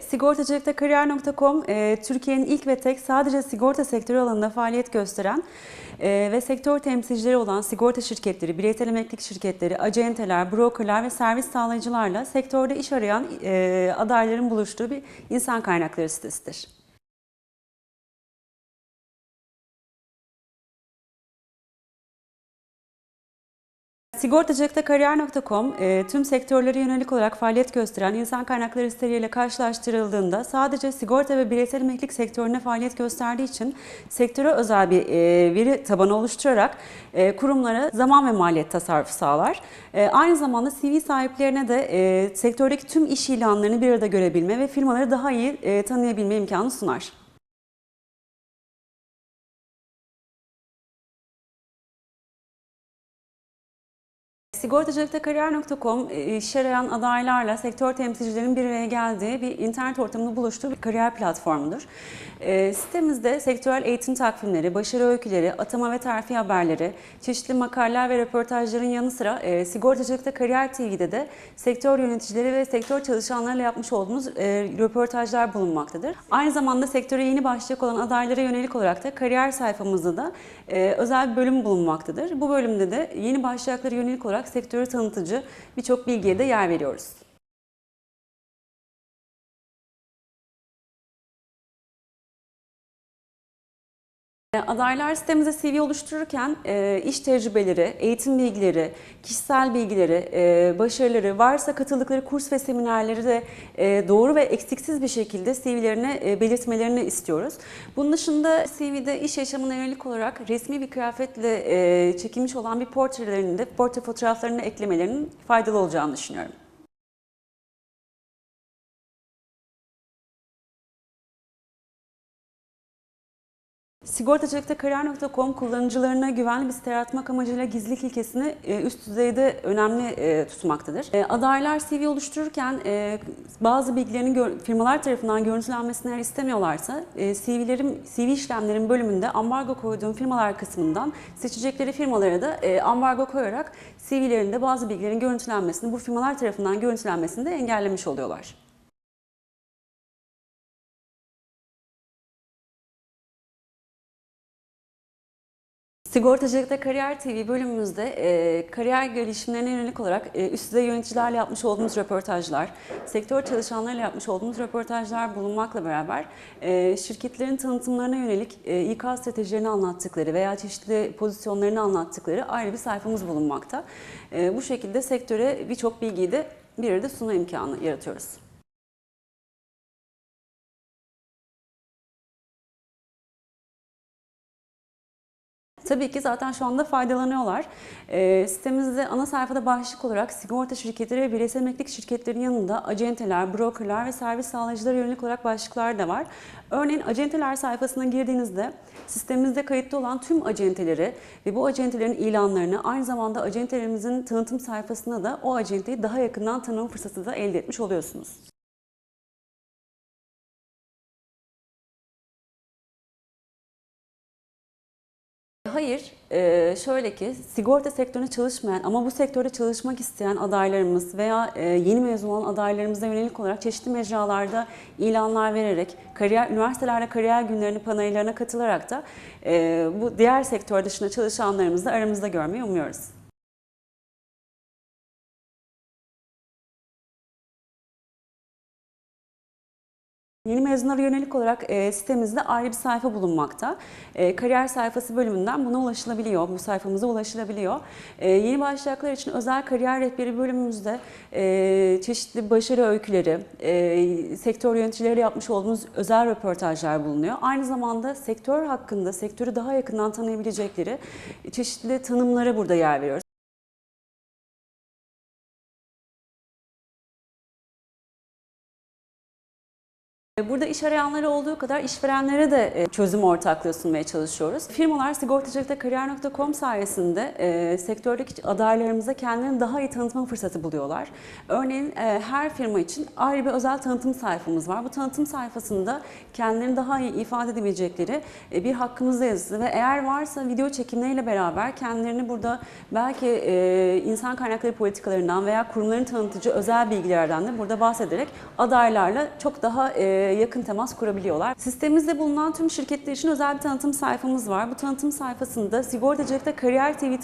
Sigortacılıkta Kariyer.com e, Türkiye'nin ilk ve tek sadece sigorta sektörü alanında faaliyet gösteren e, ve sektör temsilcileri olan sigorta şirketleri, bireysel emeklilik şirketleri, acenteler, brokerlar ve servis sağlayıcılarla sektörde iş arayan e, adayların buluştuğu bir insan kaynakları sitesidir. Sigortacılıkta Kariyer.com e, tüm sektörlere yönelik olarak faaliyet gösteren insan kaynakları siteleriyle karşılaştırıldığında sadece sigorta ve bireysel emeklilik sektörüne faaliyet gösterdiği için sektöre özel bir e, veri tabanı oluşturarak e, kurumlara zaman ve maliyet tasarrufu sağlar. Aynı zamanda CV sahiplerine de sektördeki tüm iş ilanlarını bir arada görebilme ve firmaları daha iyi tanıyabilme imkanı sunar. Sigortacılıkta Kariyer.com e, iş arayan adaylarla sektör temsilcilerinin bir araya geldiği bir internet ortamında buluştuğu bir kariyer platformudur. E, sitemizde sektörel eğitim takvimleri, başarı öyküleri, atama ve terfi haberleri, çeşitli makaleler ve röportajların yanı sıra e, Sigortacılıkta Kariyer TV'de de sektör yöneticileri ve sektör çalışanlarıyla yapmış olduğumuz e, röportajlar bulunmaktadır. Aynı zamanda sektöre yeni başlayacak olan adaylara yönelik olarak da kariyer sayfamızda da e, özel bir bölüm bulunmaktadır. Bu bölümde de yeni başlayacaklara yönelik olarak sektörü tanıtıcı birçok bilgiye de yer veriyoruz. Adaylar sitemizde CV oluştururken e, iş tecrübeleri, eğitim bilgileri, kişisel bilgileri, e, başarıları, varsa katıldıkları kurs ve seminerleri de e, doğru ve eksiksiz bir şekilde CV'lerine belirtmelerini istiyoruz. Bunun dışında CV'de iş yaşamına yönelik olarak resmi bir kıyafetle çekilmiş olan bir portrelerini de portre fotoğraflarını eklemelerinin faydalı olacağını düşünüyorum. Sigortacılıkta Kariyer.com kullanıcılarına güvenli bir site yaratmak amacıyla gizlilik ilkesini e, üst düzeyde önemli e, tutmaktadır. E, Adaylar CV oluştururken bazı bilgilerin firmalar tarafından görüntülenmesini eğer istemiyorlarsa CV'lerin CV işlemlerin bölümünde ambargo koyduğum firmalar kısmından seçecekleri firmalara da ambargo koyarak CV'lerinde bazı bilgilerin görüntülenmesini bu firmalar tarafından görüntülenmesini de engellemiş oluyorlar. Sigortacılıkta Kariyer TV bölümümüzde e, kariyer gelişimlerine yönelik olarak e, üst düzey yöneticilerle yapmış olduğumuz röportajlar, sektör çalışanlarıyla yapmış olduğumuz röportajlar bulunmakla beraber e, şirketlerin tanıtımlarına yönelik e, İK stratejilerini anlattıkları veya çeşitli pozisyonlarını anlattıkları ayrı bir sayfamız bulunmakta. E, bu şekilde sektöre birçok bilgiyi de bir arada sunma imkanı yaratıyoruz. Tabii ki zaten şu anda faydalanıyorlar. E, sitemizde ana sayfada başlık olarak sigorta şirketleri ve bireysel emeklilik şirketlerinin yanında acenteler, brokerlar ve servis sağlayıcılara yönelik olarak başlıklar da var. Örneğin acenteler sayfasına girdiğinizde sistemimizde kayıtlı olan tüm acenteleri ve bu acentelerin ilanlarını aynı zamanda acentelerimizin tanıtım sayfasına da o acenteyi daha yakından tanıma fırsatı da elde etmiş oluyorsunuz. Hayır, e, şöyle ki sigorta sektöründe çalışmayan ama bu sektörde çalışmak isteyen adaylarımız veya e, yeni mezun olan adaylarımıza yönelik olarak çeşitli mecralarda ilanlar vererek, kariyer üniversitelerde kariyer günlerini panellerine katılarak da e, bu diğer sektör dışında çalışanlarımızı da aramızda görmeyi umuyoruz. Yeni mezunlara yönelik olarak e, sitemizde ayrı bir sayfa bulunmakta. E, kariyer sayfası bölümünden buna ulaşılabiliyor, bu sayfamıza ulaşılabiliyor. E, yeni başlayacaklar için özel kariyer rehberi bölümümüzde çeşitli başarı öyküleri, sektör yöneticileriyle yapmış olduğumuz özel röportajlar bulunuyor. Aynı zamanda sektör hakkında, sektörü daha yakından tanıyabilecekleri çeşitli tanımlara burada yer veriyoruz. Burada iş arayanlara olduğu kadar işverenlere de e, çözüm ortaklığı sunmaya çalışıyoruz. Firmalar sigortacılıkta kariyer.com sayesinde e, sektördeki adaylarımıza kendilerini daha iyi tanıtma fırsatı buluyorlar. Örneğin e, her firma için ayrı bir özel tanıtım sayfamız var. Bu tanıtım sayfasında kendilerini daha iyi ifade edebilecekleri e, bir hakkımızda yazısı ve eğer varsa video çekimleriyle beraber kendilerini burada belki e, insan kaynakları politikalarından veya kurumların tanıtıcı özel bilgilerden de burada bahsederek adaylarla çok daha e, yakın temas kurabiliyorlar. Sistemimizde bulunan tüm şirketler için özel bir tanıtım sayfamız var. Bu tanıtım sayfasında Sigortacılıkta Kariyer TV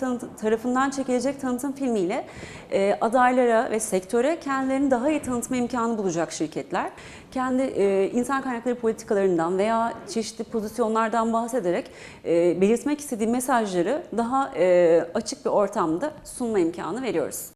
tarafından çekilecek tanıtım filmiyle e, adaylara ve sektöre kendilerini daha iyi tanıtma imkanı bulacak şirketler. Kendi e, insan kaynakları politikalarından veya çeşitli pozisyonlardan bahsederek e, belirtmek istediği mesajları daha e, açık bir ortamda sunma imkanı veriyoruz.